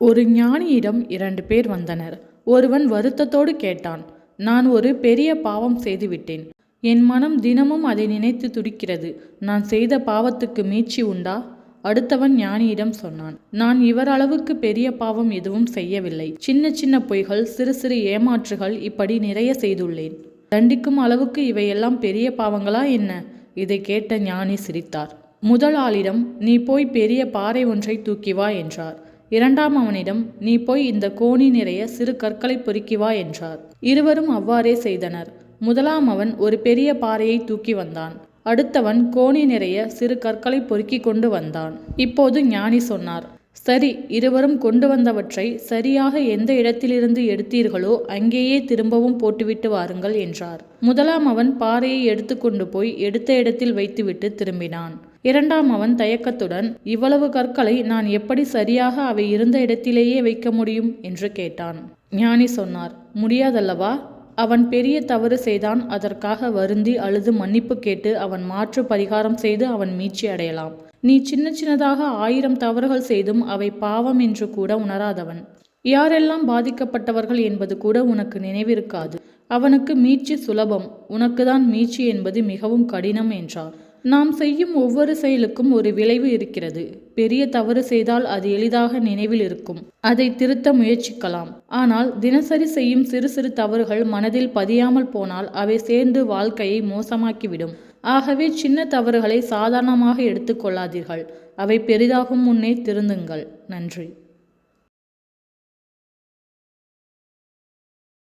ஒரு ஞானியிடம் இரண்டு பேர் வந்தனர். ஒருவன் வருத்தத்தோடு கேட்டான் நான் ஒரு பெரிய பாவம் செய்துவிட்டேன். என் மனம் தினமும் அதை நினைத்து துடிக்கிறது. நான் செய்த பாவத்துக்கு மீட்சி உண்டா? அடுத்தவன் ஞானியிடம் சொன்னான் நான் இவர் அளவுக்கு பெரிய பாவம் எதுவும் செய்யவில்லை. சின்ன சின்ன பொய்கள் சிறு சிறு ஏமாற்றுகள் இப்படி நிறைய செய்துள்ளேன். தண்டிக்கும் அளவுக்கு இவையெல்லாம் பெரிய பாவங்களா என்ன? இதை கேட்ட ஞானி சிரித்தார் முதல் ஆளிடம் நீ போய் பெரிய பாறை ஒன்றை தூக்கி வா என்றார். இரண்டாம் அவனிடம் நீ போய் இந்த கோணி நிறைய சிறு கற்களை பொறுக்கி வா என்றார். இருவரும் அவ்வாறே செய்தனர். முதலாம் அவன் ஒரு பெரிய பாறையை தூக்கி வந்தான். அடுத்தவன் கோணி நிறைய சிறு கற்களை பொறுக்கி கொண்டு வந்தான். இப்போது ஞானி சொன்னார் சரி இருவரும் கொண்டு வந்தவற்றை சரியாக எந்த இடத்திலிருந்து எடுத்தீர்களோ அங்கேயே திரும்பவும் போட்டுவிட்டு வாருங்கள் என்றார். முதலாம் அவன் பாறையை எடுத்துக்கொண்டு போய் எடுத்த இடத்தில் வைத்துவிட்டு திரும்பினான். இரண்டாம் அவன் தயக்கத்துடன் இவ்வளவு கற்களை நான் எப்படி சரியாக அவை இருந்த இடத்திலேயே வைக்க முடியும்? என்று கேட்டான். ஞானி சொன்னார் முடியாதல்லவா? அவன் பெரிய தவறு செய்தான் அதற்காக வருந்தி அழுது மன்னிப்பு கேட்டு அவன் மாற்று பரிகாரம் செய்து அவன் மீட்சி அடையலாம். நீ சின்ன சின்னதாக ஆயிரம் தவறுகள் செய்தும் அவை பாவம் என்று கூட உணராதவன். யாரெல்லாம் பாதிக்கப்பட்டவர்கள் என்பது கூட உனக்கு நினைவிருக்காது. அவனுக்கு மீட்சி சுலபம் உனக்குதான் மீட்சி என்பது மிகவும் கடினம் என்றார். நாம் செய்யும் ஒவ்வொரு செயலுக்கும் ஒரு விளைவு இருக்கிறது. பெரிய தவறு செய்தால் அது எளிதாக நினைவில் இருக்கும். அதை திருத்த முயற்சிக்கலாம். ஆனால் தினசரி செய்யும் சிறு சிறு தவறுகள் மனதில் பதியாமல் போனால் அவை சேர்ந்து வாழ்க்கையை மோசமாக்கிவிடும். ஆகவே சின்ன தவறுகளை சாதாரணமாக எடுத்துக்கொள்ளாதீர்கள் அவை பெரிதாகும் முன்னே திருந்துங்கள். நன்றி.